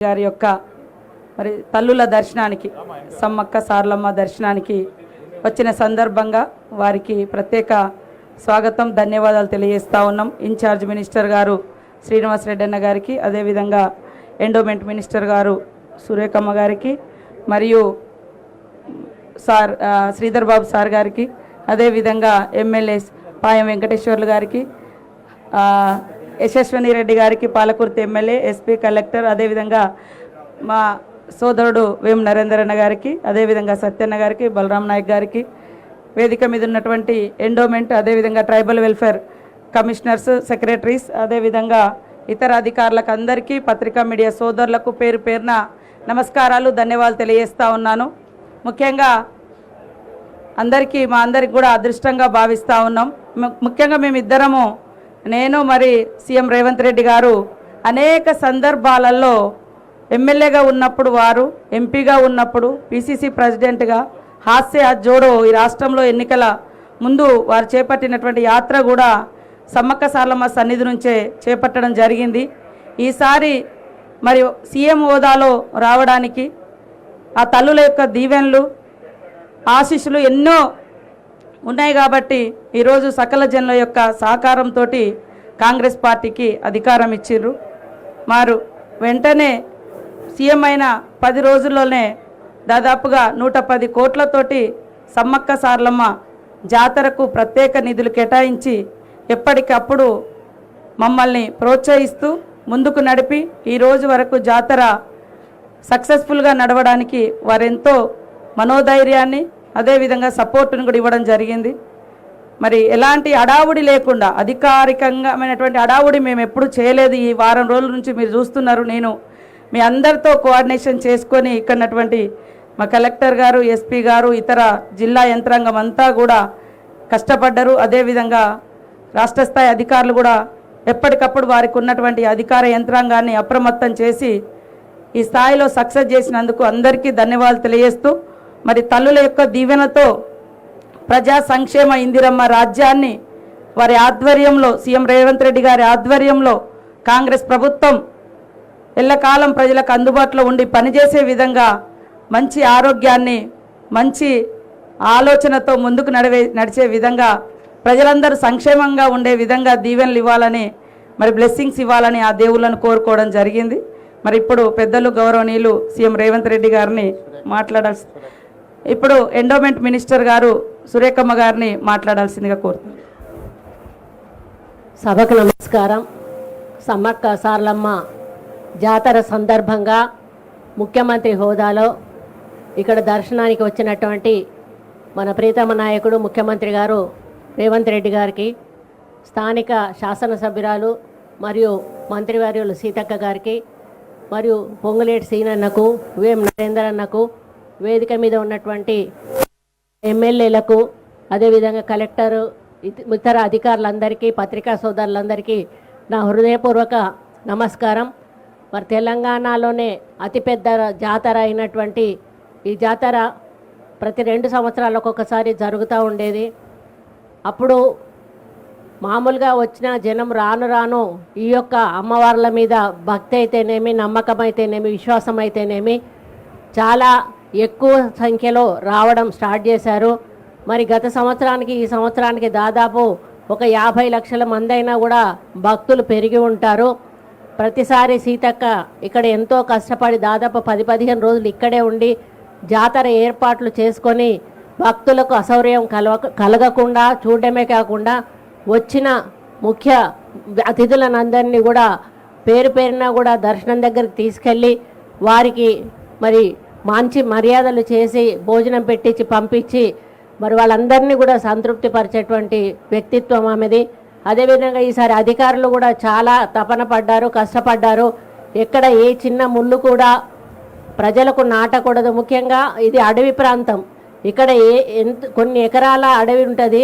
గారి యొక్క మరి తల్లుల దర్శనానికి సమ్మక్క సార్లమ్మ దర్శనానికి వచ్చిన సందర్భంగా వారికి ప్రత్యేక స్వాగతం ధన్యవాదాలు తెలియజేస్తూ ఉన్నాం. ఇన్ఛార్జ్ మినిస్టర్ గారు శ్రీనివాస్ రెడ్డి అన్న గారికి అదేవిధంగా ఎండోమెంట్ మినిస్టర్ గారు సురేఖమ్మ గారికి మరియు సార్ శ్రీధర్ బాబు సార్ గారికి అదేవిధంగా ఎమ్మెల్యే పాయం వెంకటేశ్వర్లు గారికి యశస్విని రెడ్డి గారికి పాలకుర్తి ఎమ్మెల్యే ఎస్పీ కలెక్టర్ అదేవిధంగా మా సోదరుడు వేం నరేంద్రన్న గారికి అదేవిధంగా సత్యన్న గారికి బలరాం నాయక్ గారికి వేదిక మీద ఉన్నటువంటి ఎండోమెంట్ అదేవిధంగా ట్రైబల్ వెల్ఫేర్ కమిషనర్స్ సెక్రటరీస్ అదేవిధంగా ఇతర అధికారులకు అందరికీ పత్రికా మీడియా సోదరులకు పేరు పేరున నమస్కారాలు ధన్యవాదాలు తెలియజేస్తూ ఉన్నాను. ముఖ్యంగా అందరికీ మా అందరికి కూడా అదృష్టంగా భావిస్తూ ఉన్నాం. ముఖ్యంగా మేమిద్దరము నేను మరి సీఎం రేవంత్ రెడ్డి గారు అనేక సందర్భాలలో ఎమ్మెల్యేగా ఉన్నప్పుడు వారు ఎంపీగా ఉన్నప్పుడు పిసిసి ప్రెసిడెంట్గా హాస్య జోడో ఈ రాష్ట్రంలో ఎన్నికల ముందు వారు చేపట్టినటువంటి యాత్ర కూడా సమ్మక్క సార్లమ్మ సన్నిధి నుంచే చేపట్టడం జరిగింది. ఈసారి మరి సీఎం హోదాలో రావడానికి ఆ తల్లుల యొక్క దీవెనలు ఆశీస్సులు ఎన్నో ఉన్నాయి కాబట్టి ఈరోజు సకల జనుల యొక్క సహకారంతో కాంగ్రెస్ పార్టీకి అధికారం ఇచ్చిర్రు. మారు వెంటనే సీఎం అయిన పది రోజుల్లోనే దాదాపుగా నూట పది కోట్లతోటి సమ్మక్క సార్లమ్మ జాతరకు ప్రత్యేక నిధులు కేటాయించి ఎప్పటికప్పుడు మమ్మల్ని ప్రోత్సహిస్తూ ముందుకు నడిపి ఈ రోజు వరకు జాతర సక్సెస్ఫుల్గా నడవడానికి వారెంతో మనోధైర్యాన్ని అదేవిధంగా సపోర్టును కూడా ఇవ్వడం జరిగింది. మరి ఎలాంటి అడావుడి లేకుండా అధికారికంగామైనటువంటి అడావుడి మేము ఎప్పుడు చేయలేదు. ఈ వారం రోజుల నుంచి మీరు చూస్తున్నారు. నేను మీ అందరితో కోఆర్డినేషన్ చేసుకొని ఇక్కడటువంటి మా కలెక్టర్ గారు ఎస్పీ గారు ఇతర జిల్లా యంత్రాంగం అంతా కూడా కష్టపడ్డారు. అదేవిధంగా రాష్ట్ర స్థాయి అధికారులు కూడా ఎప్పటికప్పుడు వారికి ఉన్నటువంటి అధికార యంత్రాంగాన్ని అప్రమత్తం చేసి ఈ స్థాయిలో సక్సెస్ చేసినందుకు అందరికీ ధన్యవాదాలు తెలియజేస్తూ మరి తల్లుల యొక్క దీవెనతో ప్రజా సంక్షేమ ఇందిరమ్మ రాజ్యాన్ని వారి ఆధ్వర్యంలో సీఎం రేవంత్ రెడ్డి గారి ఆధ్వర్యంలో కాంగ్రెస్ ప్రభుత్వం ఎల్లకాలం ప్రజలకు అందుబాటులో ఉండి పనిచేసే విధంగా మంచి ఆరోగ్యాన్ని మంచి ఆలోచనతో ముందుకు నడివే నడిచే విధంగా ప్రజలందరూ సంక్షేమంగా ఉండే విధంగా దీవెనలు ఇవ్వాలని మరి బ్లెస్సింగ్స్ ఇవ్వాలని ఆ దేవుళ్ళను కోరుకోవడం జరిగింది. మరి ఇప్పుడు పెద్దలు గౌరవనీయులు సీఎం రేవంత్ రెడ్డి గారిని మాట్లాడాల్సి ఇప్పుడు ఎండోమెంట్ మినిస్టర్ గారు సురేఖమ్మ గారిని మాట్లాడాల్సిందిగా కోరుతున్నాను సభకు నమస్కారం. సమ్మక్క సార్లమ్మ జాతర సందర్భంగా ముఖ్యమంత్రి హోదాలో ఇక్కడ దర్శనానికి వచ్చినటువంటి మన ప్రీతమ నాయకుడు ముఖ్యమంత్రి గారు రేవంత్ రెడ్డి గారికి స్థానిక శాసనసభ్యురాలు మరియు మంత్రివర్యులు సీతక్క గారికి మరియు పొంగులేటి సీనన్నకు వేం నరేందర్ అన్నకు వేదిక మీద ఉన్నటువంటి ఎమ్మెల్యేలకు అదేవిధంగా కలెక్టర్ ఇతర అధికారులందరికీ పత్రికా సోదరులందరికీ నా హృదయపూర్వక నమస్కారం. మరి తెలంగాణలోనే అతిపెద్ద జాతర అయినటువంటి ఈ జాతర ప్రతి రెండు సంవత్సరాలకు ఒకసారి జరుగుతూ ఉండేది. అప్పుడు మామూలుగా వచ్చిన జనం రాను రాను ఈ యొక్క అమ్మవార్ల మీద భక్తి అయితేనేమి నమ్మకం అయితేనేమి విశ్వాసం అయితేనేమి చాలా ఎక్కువ సంఖ్యలో రావడం స్టార్ట్ చేశారు. మరి గత సంవత్సరానికి ఈ సంవత్సరానికి దాదాపు ఒక యాభై లక్షల మంది అయినా కూడా భక్తులు పెరిగి ఉంటారు. ప్రతిసారి సీతక్క ఇక్కడ ఎంతో కష్టపడి దాదాపు పది పదిహేను రోజులు ఇక్కడే ఉండి జాతర ఏర్పాట్లు చేసుకొని భక్తులకు అసౌర్యం కలవ కలగకుండా చూడడమే కాకుండా వచ్చిన ముఖ్య అతిథులనందరినీ కూడా పేరు పేరున కూడా దర్శనం దగ్గరికి తీసుకెళ్ళి వారికి మరి మంచి మర్యాదలు చేసి భోజనం పెట్టించి పంపించి మరి వాళ్ళందరినీ కూడా సంతృప్తిపరిచేటువంటి వ్యక్తిత్వం ఆమెది. అదేవిధంగా ఈసారి అధికారులు కూడా చాలా తపన పడ్డారు కష్టపడ్డారు. ఎక్కడ ఏ చిన్న ముళ్ళు కూడా ప్రజలకు నాటకూడదు. ముఖ్యంగా ఇది అడవి ప్రాంతం. ఇక్కడ ఏ ఎంత కొన్ని ఎకరాల అడవి ఉంటుంది.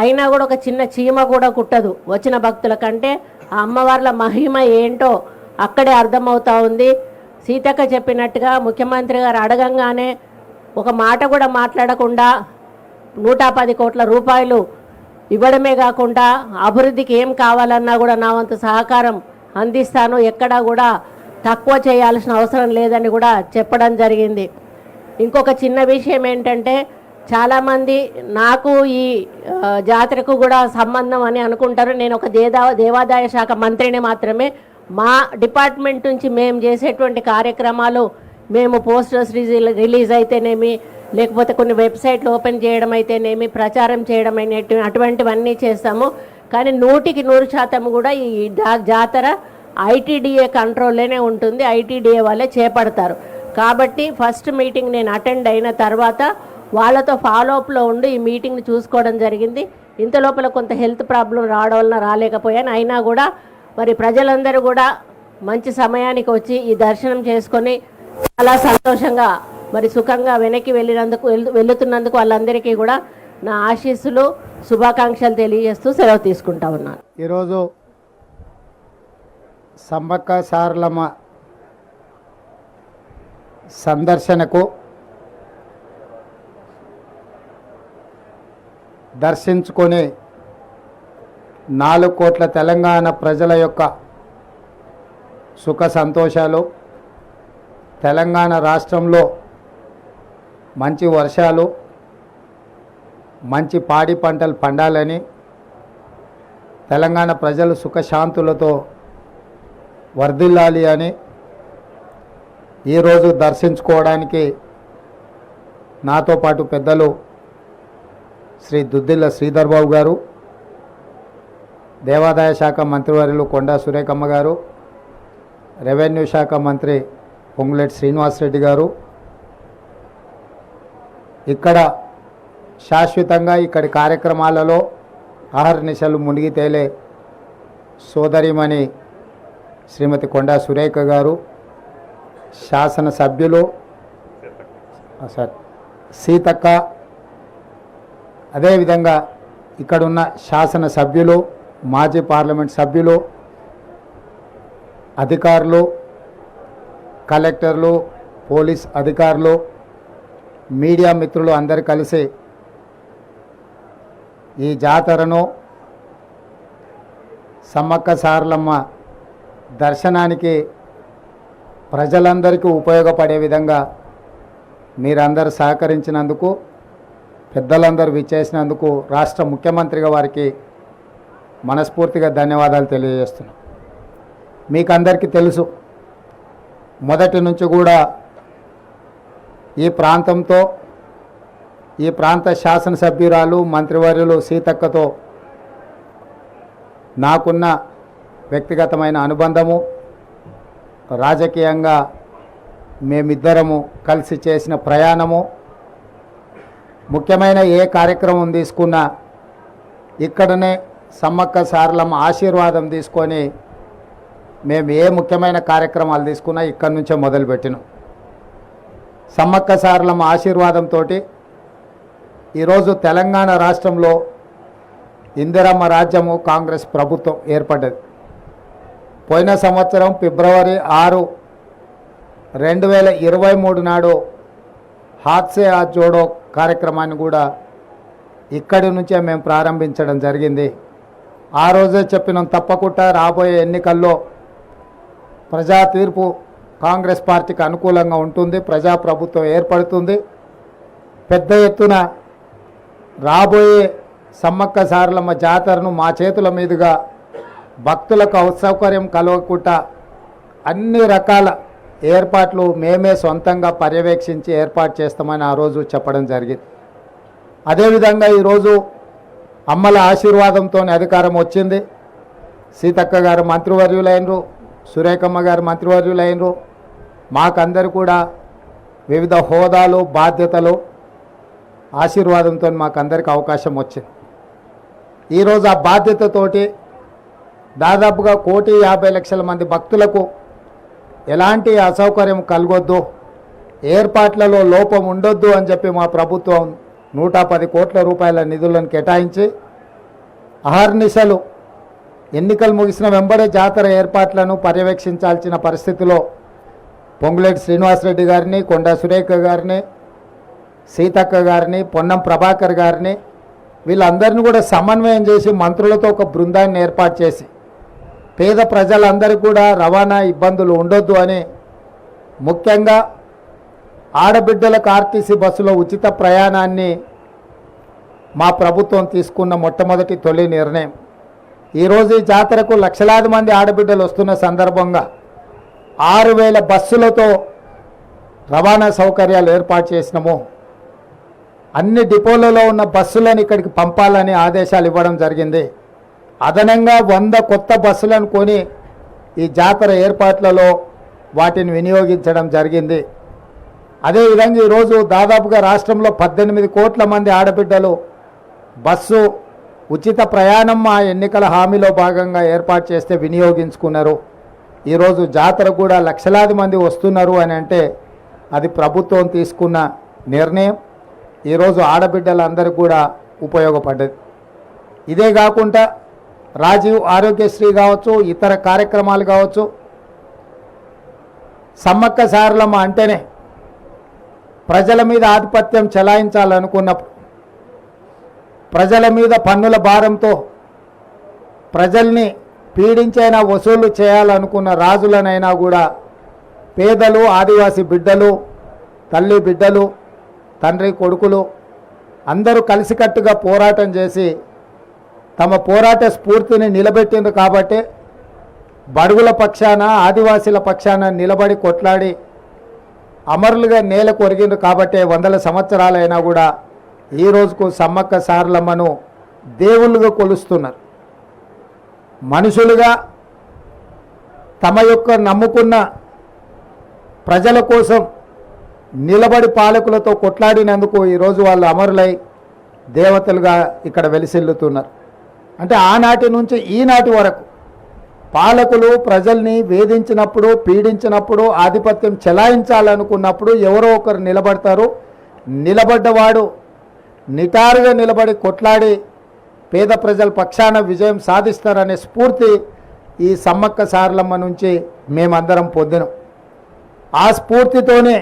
అయినా కూడా ఒక చిన్న చీమ కూడా కుట్టదు వచ్చిన భక్తుల కంటే. ఆ అమ్మవార్ల మహిమ ఏంటో అక్కడే అర్థమవుతా ఉంది. సీతక్క చెప్పినట్టుగా ముఖ్యమంత్రి గారు అడగంగానే ఒక మాట కూడా మాట్లాడకుండా నూట పది కోట్ల రూపాయలు ఇవ్వడమే కాకుండా అభివృద్ధికి ఏం కావాలన్నా కూడా నా వంతు సహకారం అందిస్తాను. ఎక్కడా కూడా తక్కువ చేయాల్సిన అవసరం లేదని కూడా చెప్పడం జరిగింది. ఇంకొక చిన్న విషయం ఏంటంటే చాలామంది నాకు ఈ జాతరకు కూడా సంబంధం అని అనుకుంటారు. నేను ఒక దేదా దేవాదాయ శాఖ మంత్రిని మాత్రమే మా డిపార్ట్మెంట్ నుంచి మేము చేసేటువంటి కార్యక్రమాలు మేము పోస్టర్స్ రిలీజ్ రిలీజ్ అయితేనేమి లేకపోతే కొన్ని వెబ్సైట్లు ఓపెన్ చేయడం అయితేనేమి ప్రచారం చేయడం అయినట్టు అటువంటివన్నీ చేస్తాము. కానీ నూటికి నూరు శాతం కూడా ఈ జా- జాతర ఐటీడీఏ కంట్రోల్లోనే ఉంటుంది. ఐటీడీఏ వాళ్ళే చేపడతారు. కాబట్టి ఫస్ట్ మీటింగ్ నేను అటెండ్ అయిన తర్వాత వాళ్ళతో ఫాలోఅప్లో ఉండి ఈ మీటింగ్ని చూసుకోవడం జరిగింది. ఇంత లోపల కొంత హెల్త్ ప్రాబ్లం రావడం వలన రాలేకపోయాను. అయినా కూడా మరి ప్రజలందరూ కూడా మంచి సమయానికి వచ్చి ఈ దర్శనం చేసుకొని చాలా సంతోషంగా మరి సుఖంగా వెనక్కి వెళ్ళినందుకు వెళ్- వెళ్తున్నందుకు వాళ్ళందరికీ కూడా నా ఆశీస్సులు శుభాకాంక్షలు తెలియజేస్తూ సెలవు తీసుకుంటా ఉన్నాను. ఈరోజు సమ్మక్క సారలమ్మ సందర్శనకు దర్శించుకొని నాలుగు కోట్ల తెలంగాణ ప్రజల యొక్క సుఖ సంతోషాలు తెలంగాణ రాష్ట్రంలో మంచి వర్షాలు మంచి పాడి పంటలు పండాలని తెలంగాణ ప్రజలు సుఖశాంతులతో వర్ధిల్లాలి అని ఈరోజు దర్శించుకోవడానికి నాతో పాటు పెద్దలు శ్రీ దుద్దిల్ల శ్రీధర్బాబు గారు దేవాదాయ శాఖ మంత్రివర్యులు కొండా సురేఖమ్మ గారు రెవెన్యూ శాఖ మంత్రి పొంగులేటి శ్రీనివాసరెడ్డి గారు. ఇక్కడ శాశ్వతంగా ఇక్కడి కార్యక్రమాలలో ఆహర్నిశలు మునిగి తేలే సోదరిమణి శ్రీమతి కొండా సురేఖ గారు శాసనసభ్యులు సార్ సీతక్క అదేవిధంగా ఇక్కడున్న శాసనసభ్యులు మాజీ పార్లమెంట్ సభ్యులు అధికారులు కలెక్టర్లు పోలీస్ అధికారులు మీడియా మిత్రులు అందరు కలిసి ఈ జాతరను సమ్మక్క సారలమ్మ దర్శనానికి ప్రజలందరికీ ఉపయోగపడే విధంగా మీరందరూ సహకరించినందుకు పెద్దలందరూ విచ్చేసినందుకు రాష్ట్ర ముఖ్యమంత్రిగా వారికి మనస్ఫూర్తిగా ధన్యవాదాలు తెలియజేస్తున్నాం. మీకు అందరికీ తెలుసు మొదటి నుంచి కూడా ఈ ప్రాంతంతో ఈ ప్రాంత శాసనసభ్యురాలు మంత్రివర్యులు సీతక్కతో నాకున్న వ్యక్తిగతమైన అనుబంధము రాజకీయంగా మేమిద్దరము కలిసి చేసిన ప్రయాణము ముఖ్యమైన ఏ కార్యక్రమం తీసుకున్నా ఇక్కడనే సమ్మక్క సారలమ్మ ఆశీర్వాదం తీసుకొని మేము ఏ ముఖ్యమైన కార్యక్రమాలు తీసుకున్నా ఇక్కడి నుంచే మొదలుపెట్టినాం. సమ్మక్క సారలమ్మ ఆశీర్వాదంతో ఈరోజు తెలంగాణ రాష్ట్రంలో ఇందిరమ్మ రాజ్యము కాంగ్రెస్ ప్రభుత్వం ఏర్పడ్డది. పోయిన సంవత్సరం ఫిబ్రవరి ఆరు రెండు వేల ఇరవై మూడు నాడు హాత్సే ఆ జోడో కార్యక్రమాన్ని కూడా ఇక్కడి నుంచే మేము ప్రారంభించడం జరిగింది. ఆ రోజే చెప్పినాం తప్పకుండా రాబోయే ఎన్నికల్లో ప్రజా తీర్పు కాంగ్రెస్ పార్టీకి అనుకూలంగా ఉంటుంది ప్రజాప్రభుత్వం ఏర్పడుతుంది. పెద్ద ఎత్తున రాబోయే సమ్మక్క సారలమ్మ జాతరను మా చేతుల మీదుగా భక్తులకు అసౌకర్యం కలగకుండా అన్ని రకాల ఏర్పాట్లు మేమే సొంతంగా పర్యవేక్షించి ఏర్పాటు చేస్తామని ఆ రోజు చెప్పడం జరిగింది. అదేవిధంగా ఈరోజు అమ్మల ఆశీర్వాదంతో అధికారం వచ్చింది. సీతక్క గారు మంత్రివర్యులైనరు సురేఖమ్మ గారు మంత్రివర్యులైనరు. మాకందరు కూడా వివిధ హోదాలు బాధ్యతలు ఆశీర్వాదంతో మాకందరికి అవకాశం వచ్చింది. ఈరోజు ఆ బాధ్యతతోటి దాదాపుగా కోటి యాభై లక్షల మంది భక్తులకు ఎలాంటి అసౌకర్యం కలగొద్దు ఏర్పాట్లలో లోపం ఉండొద్దు అని చెప్పి మా ప్రభుత్వం నూట పది కోట్ల రూపాయల నిధులను కేటాయించి అహర్నిశలు ఎన్నికలు ముగిసిన వెంబడే జాతర ఏర్పాట్లను పర్యవేక్షించాల్సిన పరిస్థితిలో పొంగులేటి శ్రీనివాసరెడ్డి గారిని కొండా సురేఖ గారిని సీతక్క గారిని పొన్నం ప్రభాకర్ గారిని వీళ్ళందరినీ కూడా సమన్వయం చేసి మంత్రులతో ఒక బృందాన్ని ఏర్పాటు చేసి పేద ప్రజలందరికీ కూడా రవాణా ఇబ్బందులు ఉండొద్దు అని ముఖ్యంగా ఆడబిడ్డలకు ఆర్టీసీ బస్సులో ఉచిత ప్రయాణాన్ని మా ప్రభుత్వం తీసుకున్న మొట్టమొదటి తొలి నిర్ణయం. ఈరోజు ఈ జాతరకు లక్షలాది మంది ఆడబిడ్డలు వస్తున్న సందర్భంగా ఆరు వేల బస్సులతో రవాణా సౌకర్యాలు ఏర్పాటు చేసినాము. అన్ని డిపోలలో ఉన్న బస్సులను ఇక్కడికి పంపాలని ఆదేశాలు ఇవ్వడం జరిగింది. అదనంగా వంద కొత్త బస్సులను కొని ఈ జాతర ఏర్పాట్లలో వాటిని వినియోగించడం జరిగింది. అదేవిధంగా ఈరోజు దాదాపుగా రాష్ట్రంలో పద్దెనిమిది కోట్ల మంది ఆడబిడ్డలు బస్సు ఉచిత ప్రయాణం మా ఎన్నికల హామీలో భాగంగా ఏర్పాటు చేస్తే వినియోగించుకున్నారు. ఈరోజు జాతర కూడా లక్షలాది మంది వస్తున్నారు అని అంటే అది ప్రభుత్వం తీసుకున్న నిర్ణయం. ఈరోజు ఆడబిడ్డలందరికీ కూడా ఉపయోగపడ్డది. ఇదే కాకుండా రాజీవ్ ఆరోగ్యశ్రీ కావచ్చు ఇతర కార్యక్రమాలు కావచ్చు సమ్మక్క సారలమ్మ అంటేనే ప్రజల మీద ఆధిపత్యం చెలాయించాలనుకున్నప్పుడు ప్రజల మీద పన్నుల భారంతో ప్రజల్ని పీడించైనా వసూలు చేయాలనుకున్న రాజులనైనా కూడా పేదలు ఆదివాసీ బిడ్డలు తల్లి బిడ్డలు తండ్రి కొడుకులు అందరూ కలిసికట్టుగా పోరాటం చేసి తమ పోరాట స్ఫూర్తిని నిలబెట్టింది కాబట్టి బడుగుల పక్షాన ఆదివాసీల పక్షాన నిలబడి కొట్లాడి అమరులుగా నేల కొరిగిండ్రు కాబట్టే వందల సంవత్సరాలైనా కూడా ఈ రోజుకు సమ్మక్క సారలమ్మను దేవుళ్ళుగా కొలుస్తున్నారు. మనుషులుగా తమ యొక్క నమ్ముకున్న ప్రజల కోసం నిలబడి పాలకులతో కొట్లాడినందుకు ఈరోజు వాళ్ళు అమరులై దేవతలుగా ఇక్కడ వెలిసిల్లుతున్నారు. అంటే ఆనాటి నుంచి ఈనాటి వరకు పాలకులు ప్రజల్ని వేధించినప్పుడు పీడించినప్పుడు ఆధిపత్యం చెలాయించాలనుకున్నప్పుడు ఎవరో ఒకరు నిలబడతారు. నిలబడ్డవాడు నిటారుగా నిలబడి కొట్లాడి పేద ప్రజల పక్షాన విజయం సాధిస్తారనే స్ఫూర్తి ఈ సమ్మక్క సారలమ్మ నుంచి మేమందరం పొందినం. ఆ స్ఫూర్తితోనే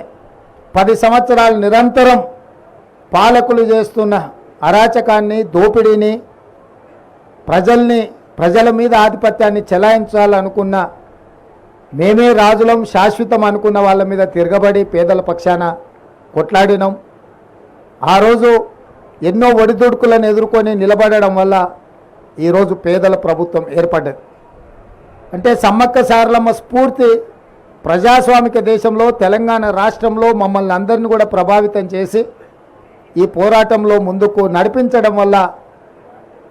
పది సంవత్సరాలు నిరంతరం పాలకులు చేస్తున్న అరాచకాన్ని దోపిడీని ప్రజల్ని ప్రజల మీద ఆధిపత్యాన్ని చెలాయించాలనుకున్న మేమే రాజులం శాశ్వతం అనుకున్న వాళ్ళ మీద తిరగబడి పేదల పక్షాన కొట్లాడినాం. ఆ రోజు ఎన్నో ఒడిదుడుకులను ఎదుర్కొని నిలబడడం వల్ల ఈరోజు పేదల ప్రభుత్వం ఏర్పడ్డది. అంటే సమ్మక్క సారలమ్మ స్ఫూర్తి ప్రజాస్వామిక దేశంలో తెలంగాణ రాష్ట్రంలో మమ్మల్ని అందరిని కూడా ప్రభావితం చేసి ఈ పోరాటంలో ముందుకు నడిపించడం వల్ల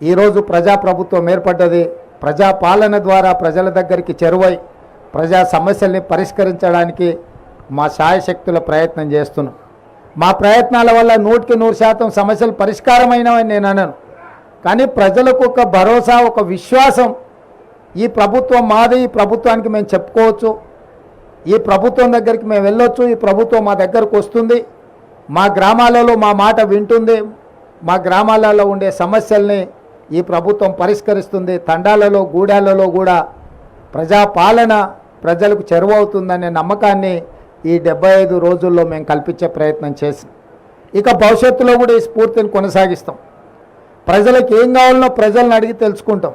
ఈరోజు ప్రజాప్రభుత్వం ఏర్పడ్డది. ప్రజా పాలన ద్వారా ప్రజల దగ్గరికి చెరువై ప్రజా సమస్యల్ని పరిష్కరించడానికి మా శాయశక్తుల ప్రయత్నం చేస్తున్నాం. మా ప్రయత్నాల వల్ల నూటికి నూరు శాతం సమస్యలు పరిష్కారమైనవని నేను అనను. కానీ ప్రజలకు ఒక భరోసా ఒక విశ్వాసం ఈ ప్రభుత్వం మాది ఈ ప్రభుత్వానికి మేము చెప్పుకోవచ్చు. ఈ ప్రభుత్వం దగ్గరికి మేము వెళ్ళొచ్చు ఈ ప్రభుత్వం మా దగ్గరకు వస్తుంది. మా గ్రామాలలో మా మాట వింటుంది. మా గ్రామాలలో ఉండే సమస్యల్ని ఈ ప్రభుత్వం పరిష్కరిస్తుంది. తండాలలో గూడాలలో కూడా ప్రజాపాలన ప్రజలకు చెరువవుతుందనే నమ్మకాన్ని ఈ డెబ్బై ఐదు రోజుల్లో మేము కల్పించే ప్రయత్నం చేసి ఇక భవిష్యత్తులో కూడా ఈ స్ఫూర్తిని కొనసాగిస్తాం. ప్రజలకు ఏం కావాలనో ప్రజలను అడిగి తెలుసుకుంటాం.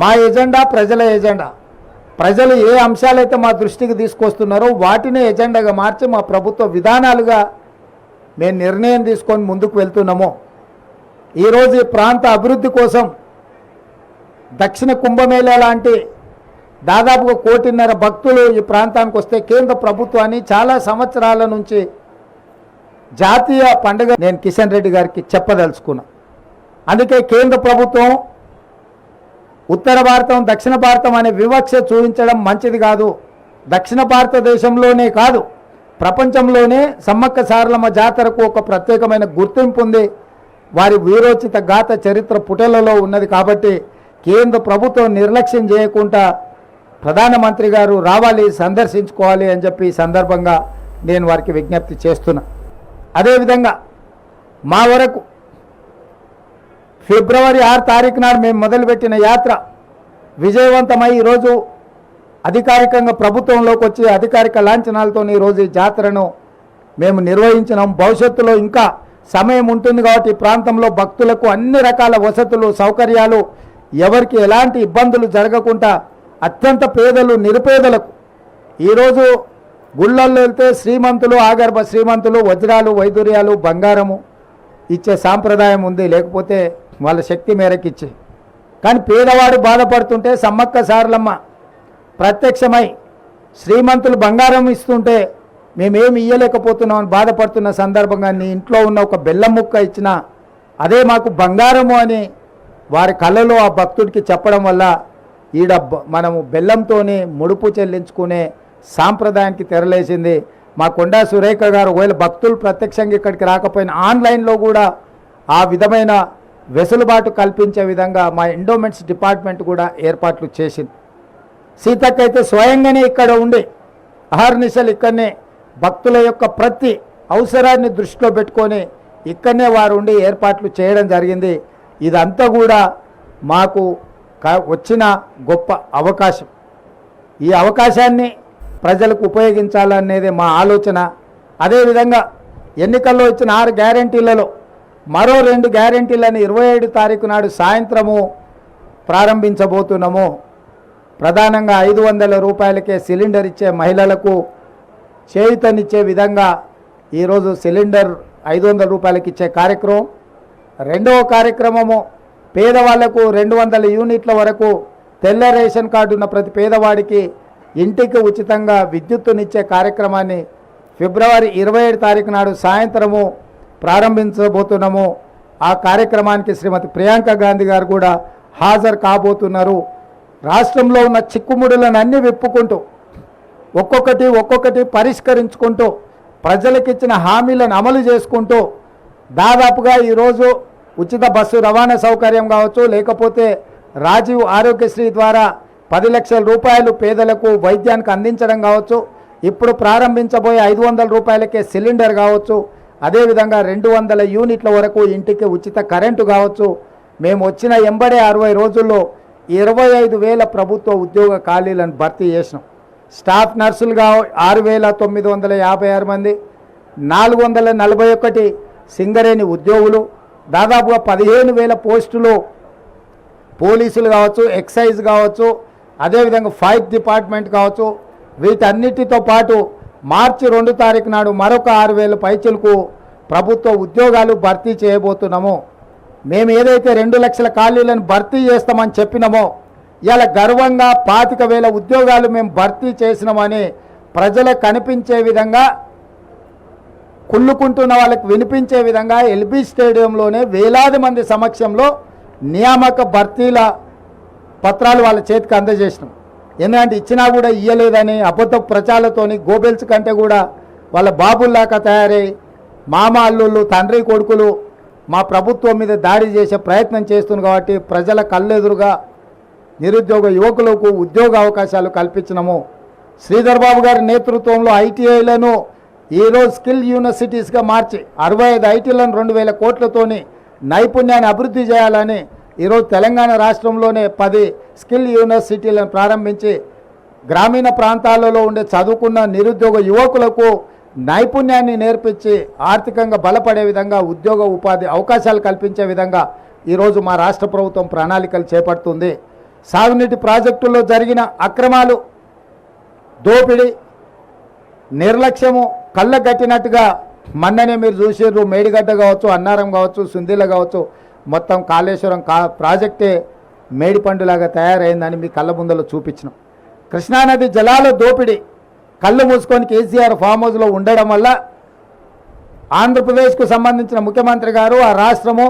మా ఎజెండా ప్రజల ఎజెండా. ప్రజలు ఏ అంశాలైతే మా దృష్టికి తీసుకొస్తున్నారో వాటిని ఎజెండాగా మార్చి మా ప్రభుత్వ విధానాలుగా మేము నిర్ణయం తీసుకొని ముందుకు వెళ్తున్నాము. ఈరోజు ఈ ప్రాంత అభివృద్ధి కోసం దక్షిణ కుంభమేళా లాంటి దాదాపుగా కోటిన్నర భక్తులు ఈ ప్రాంతానికి వస్తే కేంద్ర ప్రభుత్వాన్ని చాలా సంవత్సరాల నుంచి జాతీయ పండుగ నేను కిషన్ రెడ్డి గారికి చెప్పదలుచుకున్నా. అందుకే కేంద్ర ప్రభుత్వం ఉత్తర భారతం దక్షిణ భారతం అనే వివక్ష చూపించడం మంచిది కాదు. దక్షిణ భారతదేశంలోనే కాదు ప్రపంచంలోనే సమ్మక్క సారలమ్మ జాతరకు ఒక ప్రత్యేకమైన గుర్తింపు ఉంది. వారి వీరోచిత గాథ చరిత్ర పుటలలో ఉన్నది కాబట్టి కేంద్ర ప్రభుత్వం నిర్లక్ష్యం చేయకుండా ప్రధానమంత్రి గారు రావాలి సందర్శించుకోవాలి అని చెప్పి సందర్భంగా నేను వారికి విజ్ఞప్తి చేస్తున్నా. అదేవిధంగా మా వరకు ఫిబ్రవరి ఆరు తారీఖు నాడు మేము మొదలుపెట్టిన యాత్ర విజయవంతమై ఈరోజు అధికారికంగా ప్రభుత్వంలోకి వచ్చి అధికారిక లాంఛనాలతో ఈరోజు ఈ జాతరను మేము నిర్వహించినాం. భవిష్యత్తులో ఇంకా సమయం ఉంటుంది కాబట్టి ఈ ప్రాంతంలో భక్తులకు అన్ని రకాల వసతులు సౌకర్యాలు ఎవరికి ఎలాంటి ఇబ్బందులు జరగకుండా అత్యంత పేదలు నిరుపేదలకు. ఈరోజు గుళ్ళల్లో వెళ్తే శ్రీమంతులు ఆగర్భ శ్రీమంతులు వజ్రాలు వైదూర్యాలు బంగారము ఇచ్చే సాంప్రదాయం ఉంది లేకపోతే వాళ్ళ శక్తి మేరకు ఇచ్చే. కానీ పేదవాడు బాధపడుతుంటే సమ్మక్క సారలమ్మ ప్రత్యక్షమై శ్రీమంతులు బంగారం ఇస్తుంటే మేమేమి ఇయ్యలేకపోతున్నామని బాధపడుతున్న సందర్భంగా నీ ఇంట్లో ఉన్న ఒక బెల్లం ముక్క ఇచ్చిన అదే మాకు బంగారము అని వారి కళ్ళలో ఆ భక్తుడికి చెప్పడం వల్ల ఈడ బ- మనము బెల్లంతోనే ముడుపు చెల్లించుకునే సాంప్రదాయానికి తెరలేసింది. మా కొండా సురేఖ గారు ఒకవేళ భక్తులు ప్రత్యక్షంగా ఇక్కడికి రాకపోయినా ఆన్లైన్లో కూడా ఆ విధమైన వెసులుబాటు కల్పించే విధంగా మా ఎండోమెంట్స్ డిపార్ట్మెంట్ కూడా ఏర్పాట్లు చేసింది. సీతక్క అయితే స్వయంగానే ఇక్కడ ఉండి అహర్నిశలు ఇక్కడనే భక్తుల యొక్క ప్రతి అవసరాన్ని దృష్టిలో పెట్టుకొని ఇక్కడనే వారు ఉండి ఏర్పాట్లు చేయడం జరిగింది. ఇదంతా కూడా మాకు క- వచ్చిన గొప్ప అవకాశం. ఈ అవకాశాన్ని ప్రజలకు ఉపయోగించాలనేది మా ఆలోచన. అదేవిధంగా ఎన్నికల్లో ఇచ్చిన ఆరు గ్యారంటీలలో మరో రెండు గ్యారంటీలను ఇరవై ఏడు తారీఖు నాడు సాయంత్రము ప్రారంభించబోతున్నాము. ప్రధానంగా ఐదు వందల రూపాయలకే సిలిండర్ ఇచ్చే మహిళలకు చేయుతనిచ్చే విధంగా ఈరోజు సిలిండర్ ఐదు వందల రూపాయలకి ఇచ్చే కార్యక్రమం. రెండవ కార్యక్రమము పేదవాళ్ళకు రెండు వందల యూనిట్ల వరకు తెల్ల రేషన్ కార్డు ఉన్న ప్రతి పేదవాడికి ఇంటికి ఉచితంగా విద్యుత్తునిచ్చే కార్యక్రమాన్ని ఫిబ్రవరి ఇరవై ఏడు తారీఖు నాడు సాయంత్రము ప్రారంభించబోతున్నాము. ఆ కార్యక్రమానికి శ్రీమతి ప్రియాంక గాంధీ గారు కూడా హాజరు కాబోతున్నారు. రాష్ట్రంలో ఉన్న చిక్కుముడులను అన్ని విప్పుకుంటూ ఒక్కొక్కటి ఒక్కొక్కటి పరిష్కరించుకుంటూ ప్రజలకిచ్చిన హామీలను అమలు చేసుకుంటూ దాదాపుగా ఈరోజు ఉచిత బస్సు రవాణా సౌకర్యం కావచ్చు లేకపోతే రాజీవ్ ఆరోగ్యశ్రీ ద్వారా పది లక్షల రూపాయలు పేదలకు వైద్యానికి అందించడం కావచ్చు ఇప్పుడు ప్రారంభించబోయే ఐదు వందల రూపాయలకే సిలిండర్ కావచ్చు అదేవిధంగా రెండు వందల యూనిట్ల వరకు ఇంటికి ఉచిత కరెంటు కావచ్చు. మేము వచ్చిన ఎంబడే అరవై రోజుల్లో ఇరవై ఐదు వేల ప్రభుత్వ ఉద్యోగ ఖాళీలను భర్తీ చేసినాం. స్టాఫ్ నర్సులుగా ఆరు వేల తొమ్మిది వందల యాభై ఆరు మంది నాలుగు వందల నలభై ఒకటి సింగరేణి ఉద్యోగులు దాదాపుగా పదిహేను వేల పోస్టులు పోలీసులు కావచ్చు ఎక్సైజ్ కావచ్చు అదేవిధంగా ఫైర్ డిపార్ట్మెంట్ కావచ్చు. వీటన్నిటితో పాటు మార్చి రెండు తారీఖు నాడు మరొక ఆరు వేల పైచులకు ప్రభుత్వ ఉద్యోగాలు భర్తీ చేయబోతున్నాము. మేము ఏదైతే రెండు లక్షల ఖాళీలను భర్తీ చేస్తామని చెప్పినామో ఇలా గర్వంగా పాతిక వేల ఉద్యోగాలు మేము భర్తీ చేసినామని ప్రజలకు కనిపించే విధంగా కుళ్ళుకుంటున్న వాళ్ళకి వినిపించే విధంగా ఎల్బీ స్టేడియంలోనే వేలాది మంది సమక్షంలో నియామక భర్తీల పత్రాలు వాళ్ళ చేతికి అందజేసినాం. ఎందుకంటే ఇచ్చినా కూడా ఇయ్యలేదని అబద్ధ ప్రచారాలతోని గోబెల్స్ కంటే కూడా వాళ్ళ బాబుల్లాగా తయారై మామ అల్లుళ్ళు తండ్రి కొడుకులు మా ప్రభుత్వం మీద దాడి చేసే ప్రయత్నం చేస్తుంది కాబట్టి ప్రజల కళ్ళెదురుగా నిరుద్యోగ యువకులకు ఉద్యోగ అవకాశాలు కల్పించినము. శ్రీధర్ బాబు గారి నేతృత్వంలో ఐటీఐలను ఈరోజు స్కిల్ యూనివర్సిటీస్గా మార్చి అరవై ఐదు ఐటీలను రెండు వేల కోట్లతోని నైపుణ్యాన్ని అభివృద్ధి చేయాలని ఈరోజు తెలంగాణ రాష్ట్రంలోనే పది స్కిల్ యూనివర్సిటీలను ప్రారంభించి గ్రామీణ ప్రాంతాలలో ఉండే చదువుకున్న నిరుద్యోగ యువకులకు నైపుణ్యాన్ని నేర్పించి ఆర్థికంగా బలపడే విధంగా ఉద్యోగ ఉపాధి అవకాశాలు కల్పించే విధంగా ఈరోజు మా రాష్ట్ర ప్రభుత్వం ప్రణాళికలు చేపడుతుంది. సాగునీటి ప్రాజెక్టుల్లో జరిగిన అక్రమాలు దోపిడీ నిర్లక్ష్యము కళ్ళగట్టినట్టుగా మన్ననే మీరు చూసారు మేడిగడ్డ కావచ్చు అన్నారం కావచ్చు సుందీల కావచ్చు మొత్తం కాళేశ్వరం కా ప్రాజెక్టే మేడిపండులాగా తయారైందని మీ కళ్ళ ముందలో చూపించినాం. కృష్ణానది జలాల దోపిడీ కళ్ళు మూసుకొని కేసీఆర్ ఫామ్ హౌస్లో ఉండడం వల్ల ఆంధ్రప్రదేశ్కు సంబంధించిన ముఖ్యమంత్రి గారు ఆ రాష్ట్రము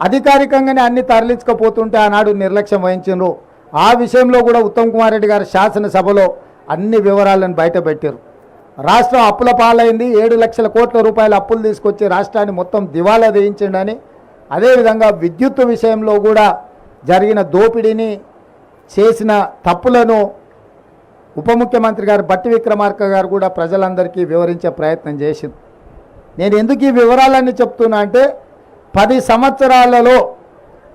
అధికారికంగానే అన్ని తరలించకపోతుంటే ఆనాడు నిర్లక్ష్యం వహించారు ఆ విషయంలో కూడా ఉత్తమ్ కుమార్ రెడ్డి గారు శాసనసభలో అన్ని వివరాలను బయటపెట్టారు రాష్ట్రం అప్పుల పాలైంది. ఏడు లక్షల కోట్ల రూపాయల అప్పులు తీసుకొచ్చి రాష్ట్రాన్ని మొత్తం దివాలా వేయించండి అదేవిధంగా విద్యుత్ విషయంలో కూడా జరిగిన దోపిడీని చేసిన తప్పులను ఉప ముఖ్యమంత్రి గారు బట్టి విక్రమార్క గారు కూడా ప్రజలందరికీ వివరించే ప్రయత్నం చేసింది. నేను ఎందుకు ఈ వివరాలన్నీ చెప్తున్నా అంటే పది సంవత్సరాలలో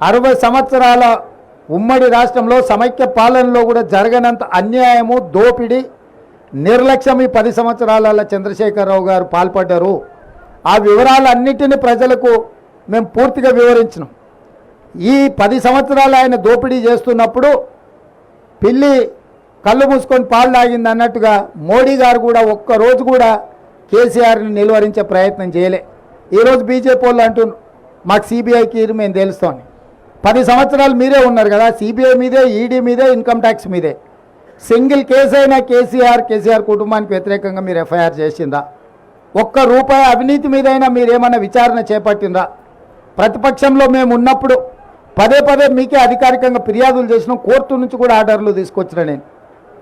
అరవై సంవత్సరాల ఉమ్మడి రాష్ట్రంలో సమైక్య పాలనలో కూడా జరగనంత అన్యాయము దోపిడీ నిర్లక్ష్యం ఈ పది సంవత్సరాలలో చంద్రశేఖరరావు గారు పాల్పడ్డారు. ఆ వివరాలన్నిటిని ప్రజలకు మేము పూర్తిగా వివరించినాం. ఈ పది సంవత్సరాలు ఆయన దోపిడీ చేస్తున్నప్పుడు పిల్లి కళ్ళు మూసుకొని పాలు తాగింది అన్నట్టుగా మోడీ గారు కూడా ఒక్క రోజు కూడా కేసీఆర్ని నిలువరించే ప్రయత్నం చేయలే. ఈరోజు బీజేపీ వాళ్ళు అంటున్నారు మాకు సిబిఐకి మేము తెలుస్తామని పది సంవత్సరాలు మీరే ఉన్నారు కదా సిబిఐ మీదే ఈడీ మీదే ఇన్కమ్ ట్యాక్స్ మీదే. సింగిల్ కేసు అయినా కేసీఆర్ కేసీఆర్ కుటుంబానికి వ్యతిరేకంగా మీరు ఎఫ్ఐఆర్ చేసిందా ఒక్క రూపాయి అవినీతి మీదైనా మీరేమన్నా విచారణ చేపట్టిందా ప్రతిపక్షంలో మేము ఉన్నప్పుడు పదే పదే మీకే అధికారికంగా ఫిర్యాదులు చేసినాం కోర్టు నుంచి కూడా ఆర్డర్లు తీసుకొచ్చిన నేను.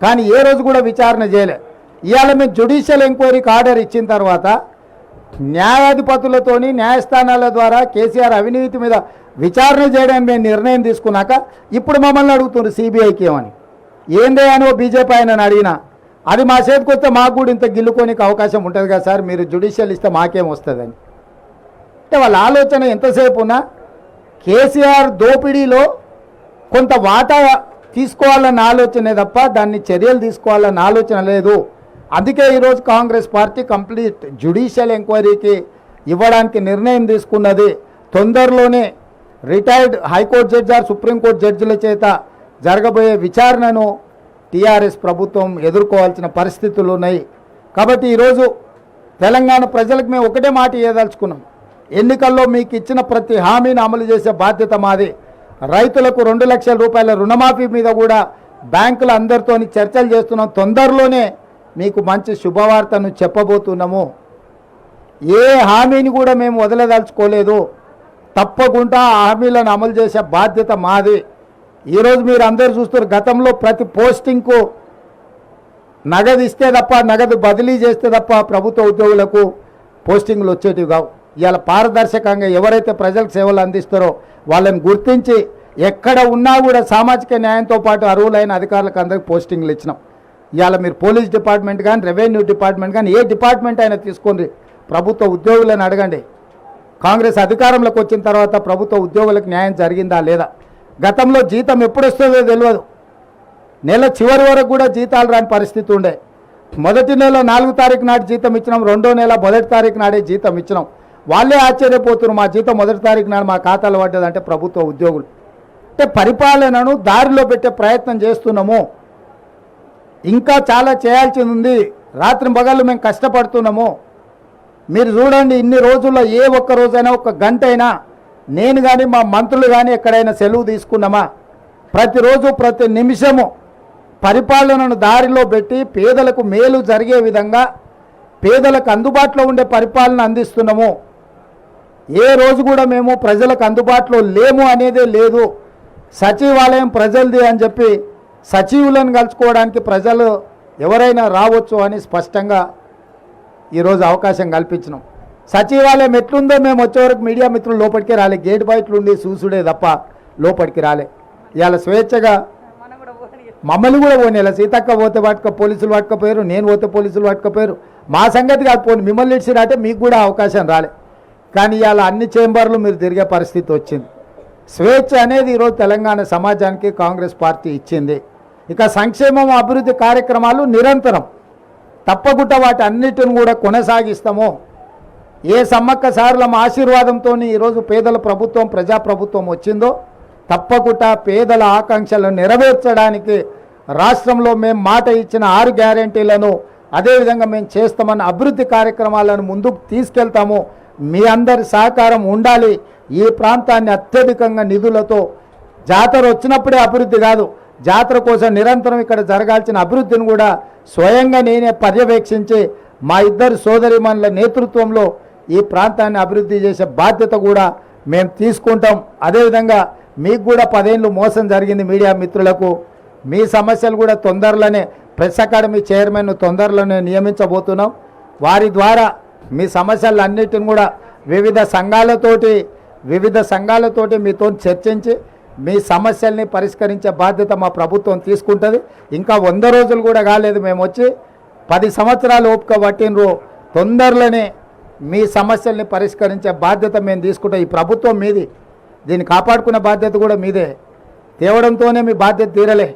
కానీ ఏ రోజు కూడా విచారణ చేయలే. ఇవాళ మేము జ్యుడిషియల్ ఎంక్వైరీకి ఆర్డర్ ఇచ్చిన తర్వాత న్యాయాధిపతులతోని న్యాయస్థానాల ద్వారా కేసీఆర్ అవినీతి మీద విచారణ చేయడానికి మేము నిర్ణయం తీసుకున్నాక ఇప్పుడు మమ్మల్ని అడుగుతున్నారు సిబిఐకి ఏమని? ఏందే అని ఓ బీజేపీ ఆయన అడిగినా? అది మా చేతికి వస్తే మాకు కూడా ఇంత గిల్లుకోనికి అవకాశం ఉంటుంది కదా సార్ మీరు జ్యుడిషియల్ ఇస్తే మాకేం వస్తుందని. అంటే వాళ్ళ ఆలోచన ఎంతసేపు ఉన్నా కేసీఆర్ దోపిడీలో కొంత వాటా తీసుకోవాలన్న ఆలోచనే తప్ప దాన్ని చర్యలు తీసుకోవాలన్న ఆలోచన లేదు. అందుకే ఈరోజు కాంగ్రెస్ పార్టీ కంప్లీట్ జ్యుడిషియల్ ఎంక్వైరీకి ఇవ్వడానికి నిర్ణయం తీసుకున్నది. తొందరలోనే retired high court judge or supreme court జడ్జిల చేత జరగబోయే విచారణను టీఆర్ఎస్ ప్రభుత్వం ఎదుర్కోవాల్సిన పరిస్థితులు ఉన్నాయి. కాబట్టి ఈరోజు తెలంగాణ ప్రజలకు మేము ఒకటే మాట ఇవ్వదలుచుకున్నాం ఎన్నికల్లో మీకు ఇచ్చిన ప్రతి హామీని అమలు చేసే బాధ్యత మాది. రైతులకు రెండు లక్షల రూపాయల రుణమాఫీ మీద కూడా బ్యాంకుల అందరితోని చర్చలు చేస్తున్నాం. తొందరలోనే మీకు మంచి శుభవార్తను చెప్పబోతున్నాము. ఏ హామీని కూడా మేము వదలదలుచుకోలేదు. తప్పకుండా ఆ హామీలను అమలు చేసే బాధ్యత మాది. ఈరోజు మీరు అందరు చూస్తారు గతంలో ప్రతి పోస్టింగ్కు నగదు ఇస్తే తప్ప నగదు బదిలీ చేస్తే తప్ప ప్రభుత్వ ఉద్యోగులకు పోస్టింగ్లు వచ్చేటివి కావు. ఇవాళ పారదర్శకంగా ఎవరైతే ప్రజలకు సేవలు అందిస్తారో వాళ్ళని గుర్తించి ఎక్కడ ఉన్నా కూడా సామాజిక న్యాయంతో పాటు అర్హులైన అధికారులకు అందరికీ పోస్టింగ్లు ఇచ్చినాం. ఇవాళ మీరు పోలీస్ డిపార్ట్మెంట్ కానీ రెవెన్యూ డిపార్ట్మెంట్ కానీ ఏ డిపార్ట్మెంట్ అయినా తీసుకోండి. ప్రభుత్వ ఉద్యోగులను అడగండి. కాంగ్రెస్ అధికారంలోకి వచ్చిన తర్వాత ప్రభుత్వ ఉద్యోగులకు న్యాయం జరిగిందా లేదా? గతంలో జీతం ఎప్పుడు వస్తుందో తెలియదు నెల చివరి వరకు కూడా జీతాలు రాని పరిస్థితి ఉండే. మొదటి నెల నాలుగు తారీఖు నాటి జీతం ఇచ్చినాం రెండో నెల మొదటి తారీఖు నాడే జీతం ఇచ్చినాం. వాళ్ళే ఆశ్చర్యపోతున్నారు మా జీతం మొదటి తారీఖు నాడు మా ఖాతాలో పడ్డదంటే ప్రభుత్వ ఉద్యోగులు. అంటే పరిపాలనను దారిలో పెట్టే ప్రయత్నం చేస్తున్నాము. ఇంకా చాలా చేయాల్సింది ఉంది. రాత్రి పగళ్ళు మేము కష్టపడుతున్నాము. మీరు చూడండి ఇన్ని రోజుల్లో ఏ ఒక్క రోజైనా ఒక గంట అయినా నేను కానీ మా మంత్రులు కానీ ఎక్కడైనా సెలవు తీసుకున్నామా? ప్రతిరోజు ప్రతి నిమిషము పరిపాలనను దారిలో పెట్టి పేదలకు మేలు జరిగే విధంగా పేదలకు అందుబాటులో ఉండే పరిపాలన అందిస్తున్నాము. ఏ రోజు కూడా మేము ప్రజలకు అందుబాటులో లేము అనేదే లేదు. సచివాలయం ప్రజలది అని చెప్పి సచివులను కలుసుకోవడానికి ప్రజలు ఎవరైనా రావచ్చు అని స్పష్టంగా ఈరోజు అవకాశం కల్పించినాం. సచివాలయం ఎట్లుందో మేము వచ్చేవరకు మీడియా మిత్రులు లోపలికి రాలే. గేట్ బయటలుండి చూసుడే తప్ప లోపలికి రాలే. ఇవాళ స్వేచ్ఛగా మమ్మల్ని కూడా పోనీ సీతక్క పోతే పట్టుక పోలీసులు పట్టుకపోయారు నేను పోతే పోలీసులు పట్టుకపోయారు మా సంగతి కాదు పోనీ మిమ్మల్ని ఇచ్చినట్టే మీకు కూడా అవకాశం రాలే. కానీ ఇవాళ అన్ని చేంబర్లు మీరు తిరిగే పరిస్థితి వచ్చింది. స్వేచ్ఛ అనేది ఈరోజు తెలంగాణ సమాజానికి కాంగ్రెస్ పార్టీ ఇచ్చింది. ఇక సంక్షేమం అభివృద్ధి కార్యక్రమాలు నిరంతరం. తప్పకుండా వాటి అన్నిటిని కూడా కొనసాగిస్తాము. ఏ సమ్మక్క సారులం ఆశీర్వాదంతో ఈరోజు పేదల ప్రభుత్వం ప్రజాప్రభుత్వం వచ్చిందో తప్పకుండా పేదల ఆకాంక్షలను నెరవేర్చడానికి రాష్ట్రంలో మేము మాట ఇచ్చిన ఆరు గ్యారంటీలను అదేవిధంగా మేము చేస్తామన్న అభివృద్ధి కార్యక్రమాలను ముందుకు తీసుకెళ్తాము. మీ అందరి సహకారం ఉండాలి. ఈ ప్రాంతాన్ని అత్యధికంగా నిధులతో జాతర వచ్చినప్పుడే అభివృద్ధి కాదు. జాతర కోసం నిరంతరం ఇక్కడ జరగాల్సిన అభివృద్ధిని కూడా స్వయంగా నేనే పర్యవేక్షించి మా ఇద్దరు సోదరిమణుల నేతృత్వంలో ఈ ప్రాంతాన్ని అభివృద్ధి చేసే బాధ్యత కూడా మేము తీసుకుంటాం. అదేవిధంగా మీకు కూడా పదేళ్ళు మోసం జరిగింది మీడియా మిత్రులకు. మీ సమస్యలు కూడా తొందరలోనే ప్రెస్ అకాడమీ చైర్మన్ తొందరలోనే నియమించబోతున్నాం. వారి ద్వారా మీ సమస్యలన్నిటిని కూడా వివిధ సంఘాలతోటి వివిధ సంఘాలతోటి మీతో చర్చించి మీ సమస్యల్ని పరిష్కరించే బాధ్యత మా ప్రభుత్వం తీసుకుంటుంది. ఇంకా వంద రోజులు కూడా కాలేదు మేము వచ్చి పది సంవత్సరాలు ఓపిక పట్టినరు తొందరలోనే మీ సమస్యల్ని పరిష్కరించే బాధ్యత మేము తీసుకుంటాం. ఈ ప్రభుత్వం మీది. దీన్ని కాపాడుకునే బాధ్యత కూడా మీదే. తేవడంతోనే మీ బాధ్యత తీరలే.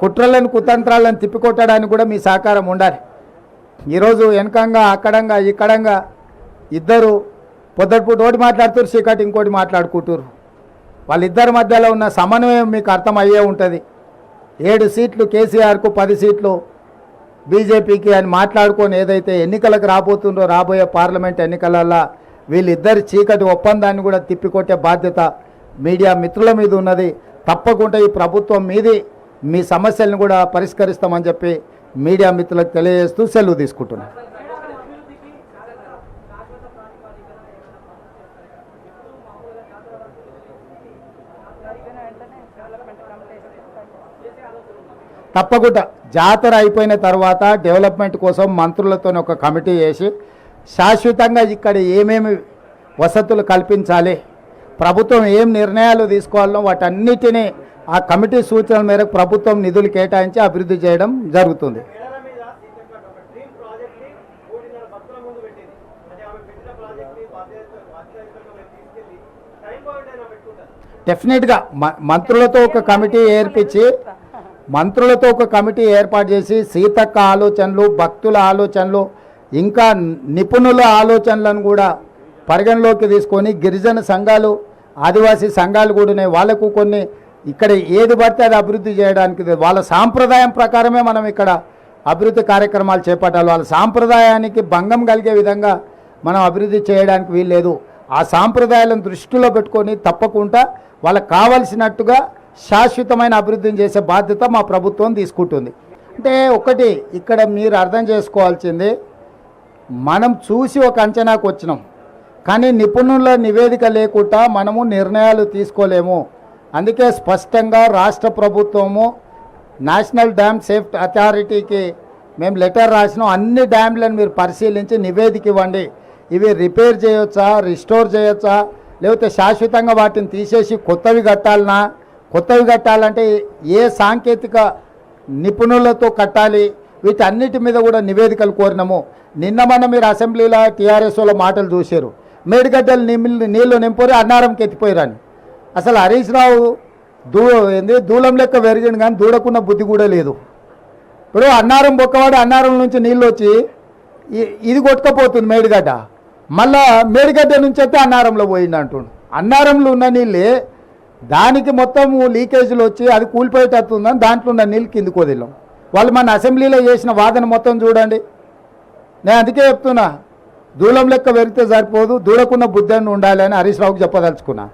కుట్రలను కుతంత్రాలను తిప్పికొట్టడానికి కూడా మీ సహకారం ఉండాలి. ఈరోజు వెనకంగా అక్కడంగా ఇక్కడంగా ఇద్దరు పొద్దుటిపూట ఒకటి మాట్లాడుతారు చీకటి ఇంకోటి మాట్లాడుకుంటారు వాళ్ళిద్దరి మధ్యలో ఉన్న సమన్వయం మీకు అర్థమయ్యే ఉంటుంది. ఏడు సీట్లు కేసీఆర్కు పది సీట్లు బీజేపీకి అని మాట్లాడుకొని ఏదైతే ఎన్నికలకు రాబోతుందో రాబోయే పార్లమెంట్ ఎన్నికలల్లో వీళ్ళిద్దరి చీకటి ఒప్పందాన్ని కూడా తిప్పికొట్టే బాధ్యత మీడియా మిత్రుల మీద ఉన్నది. తప్పకుండా ఈ ప్రభుత్వం మీది మీ సమస్యలను కూడా పరిష్కరిస్తామని చెప్పి మీడియా మిత్రులకు తెలియజేస్తూ సెలవు తీసుకుంటున్నాను తప్పకుండా జాతర అయిపోయిన తర్వాత డెవలప్మెంట్ కోసం మంత్రులతో ఒక కమిటీ వేసి శాశ్వతంగా ఇక్కడ ఏమేమి వసతులు కల్పించాలి ప్రభుత్వం ఏం నిర్ణయాలు తీసుకోవాలో వాటన్నిటినీ ఆ కమిటీ సూచనల మేరకు ప్రభుత్వం నిధులు కేటాయించి అభివృద్ధి చేయడం జరుగుతుంది. డెఫినెట్గా మంత్రులతో ఒక కమిటీ ఏర్పించి మంత్రులతో ఒక కమిటీ ఏర్పాటు చేసి సీతక్క ఆలోచనలు భక్తుల ఆలోచనలు ఇంకా నిపుణుల ఆలోచనలను కూడా పరిగణలోకి తీసుకొని గిరిజన సంఘాలు ఆదివాసీ సంఘాలు కూడా ఉన్నాయి. వాళ్ళకు కొన్ని ఇక్కడ ఏది పడితే అది అభివృద్ధి చేయడానికి వాళ్ళ సాంప్రదాయం ప్రకారమే మనం ఇక్కడ అభివృద్ధి కార్యక్రమాలు చేపట్టాలి. వాళ్ళ సాంప్రదాయానికి భంగం కలిగే విధంగా మనం అభివృద్ధి చేయడానికి వీల్లేదు. ఆ సాంప్రదాయాలను దృష్టిలో పెట్టుకొని తప్పకుండా వాళ్ళకి కావలసినట్టుగా శాశ్వతమైన అభివృద్ధిని చేసే బాధ్యత మా ప్రభుత్వం తీసుకుంటుంది. అంటే ఒకటి ఇక్కడ మీరు అర్థం చేసుకోవాల్సింది మనం చూసి ఒక అంచనాకు వచ్చినాం. కానీ నిపుణుల నివేదిక లేకుండా మనము నిర్ణయాలు తీసుకోలేము. అందుకే స్పష్టంగా రాష్ట్ర ప్రభుత్వము నేషనల్ డ్యామ్ సేఫ్టీ అథారిటీకి మేము లెటర్ రాసినాం. అన్ని డ్యామ్లను మీరు పరిశీలించి నివేదిక ఇవ్వండి. ఇవి రిపేర్ చేయొచ్చా రిస్టోర్ చేయొచ్చా లేకపోతే శాశ్వతంగా వాటిని తీసేసి కొత్తవి కట్టాలనా? కొత్తవి కట్టాలంటే ఏ సాంకేతిక నిపుణులతో కట్టాలి? వీటన్నిటి మీద కూడా నివేదికలు కోరినాము. నిన్న మొన్న మీరు అసెంబ్లీలో టీఆర్ఎస్ వాళ్ళ మాటలు చూశారు. మేడిగడ్డలు నీళ్ళు నీళ్ళు నింపురి అన్నారంకి ఎత్తిపోయారని అసలు హరీష్ రావు దూ ఏంది దూలం లెక్క పెరిగింది కానీ దూడకున్న బుద్ధి కూడా లేదు. ఇప్పుడు అన్నారం బొక్కవాడు అన్నారం నుంచి నీళ్ళు వచ్చి ఇది కొట్టుకపోతుంది మేడిగడ్డ. మళ్ళా మేడిగడ్డ నుంచి అయితే అన్నారంలో పోయింది అంటుండు. అన్నారంలో ఉన్న నీళ్ళే దానికి మొత్తం లీకేజీలు వచ్చి అది కూలిపోయేటట్టుందని దాంట్లో ఉన్న నీళ్ళు కిందికి వదిలాం వాళ్ళు మన అసెంబ్లీలో చేసిన వాదన మొత్తం చూడండి. నేను అందుకే చెప్తున్నా దూలం లెక్క పెరిగితే సరిపోదు దూడకున్న బుద్ధి అని ఉండాలి అని హరీష్ రావుకి చెప్పదలుచుకున్నా.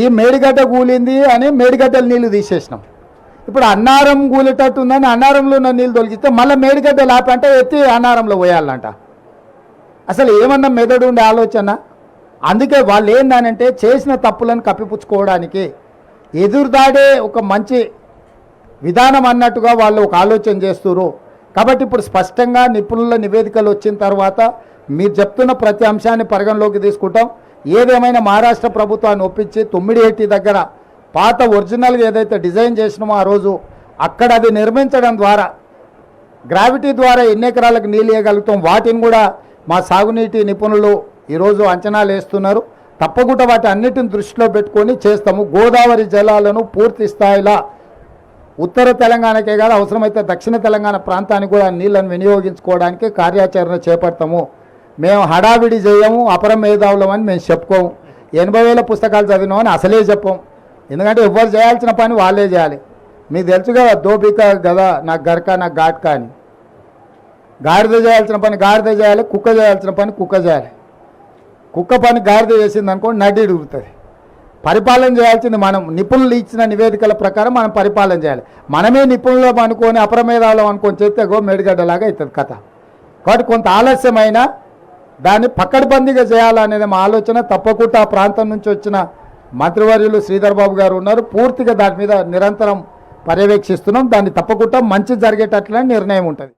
ఈ మేడిగడ్డ కూలింది అని మేడిగడ్డలు నీళ్ళు తీసేసినాం. ఇప్పుడు అన్నారం కూలేటట్టు ఉందని అన్నారంలో ఉన్న నీళ్ళు తొలగిస్తే మళ్ళీ మేడిగడ్డ లేపంటే ఎత్తి అన్నారంలో పోయాలంట. అసలు ఏమన్నా మెదడు ఉండే ఆలోచన? అందుకే వాళ్ళు ఏందనంటే చేసిన తప్పులను కప్పిపుచ్చుకోవడానికి ఎదురుదాడే ఒక మంచి విధానం అన్నట్టుగా వాళ్ళు ఒక ఆలోచన చేస్తున్నారు కాబట్టి ఇప్పుడు స్పష్టంగా నిపుణుల నివేదికలు వచ్చిన తర్వాత మీరు చెప్తున్న ప్రతి అంశాన్ని పరిగణలోకి తీసుకుంటాం. ఏదేమైనా మహారాష్ట్ర ప్రభుత్వాన్ని ఒప్పించి తొమ్మిడిహెట్టి దగ్గర పాత ఒరిజినల్గా ఏదైతే డిజైన్ చేసినామో ఆ రోజు అక్కడ అది నిర్మించడం ద్వారా గ్రావిటీ ద్వారా ఎన్ని ఎకరాలకు నీళ్ళు ఇవ్వగలుగుతాం వాటిని కూడా మా సాగునీటి నిపుణులు ఈరోజు అంచనాలు వేస్తున్నారు. తప్పకుండా వాటి అన్నిటిని దృష్టిలో పెట్టుకొని చేస్తాము. గోదావరి జలాలను పూర్తి స్థాయిలో ఉత్తర తెలంగాణకే కాదు అవసరమైతే దక్షిణ తెలంగాణ ప్రాంతానికి కూడా నీళ్ళను వినియోగించుకోవడానికి కార్యాచరణ చేపడతాము. మేము హడావిడి చేయము అపర మేధావులం అని మేము చెప్పుకోము. ఎనభై వేల పుస్తకాలు చదివినామని అసలే చెప్పం. ఎందుకంటే ఎవరు చేయాల్సిన పని వాళ్ళే చేయాలి. మీకు తెలుసు కదా దోపిక గదా నాకు గరక నాకు ఘాట్క అని. గాడిద చేయాల్సిన పని గాడిద చేయాలి కుక్క చేయాల్సిన పని కుక్క చేయాలి. కుక్క పని గాడిద చేసింది అనుకోండి నడ్డి ఇడుగుతుంది పరిపాలన చేయాల్సింది మనం నిపుణులు ఇచ్చిన నివేదికల ప్రకారం మనం పరిపాలన చేయాలి. మనమే నిపుణులం అనుకొని అప్రమేదాలం అనుకొని చేస్తే గో మేడిగడ్డలాగా అవుతుంది కథ. కాబట్టి కొంత ఆలస్యమైన దాన్ని పక్కడబందీగా చేయాలనేది మా ఆలోచన. తప్పకుండా ఆ ప్రాంతం నుంచి వచ్చిన మంత్రివర్యులు శ్రీధర్ బాబు గారు ఉన్నారు. పూర్తిగా దాని మీద నిరంతరం పర్యవేక్షిస్తున్నాం. దాన్ని తప్పకుండా మంచి జరిగేటట్లనే నిర్ణయం ఉంటుంది.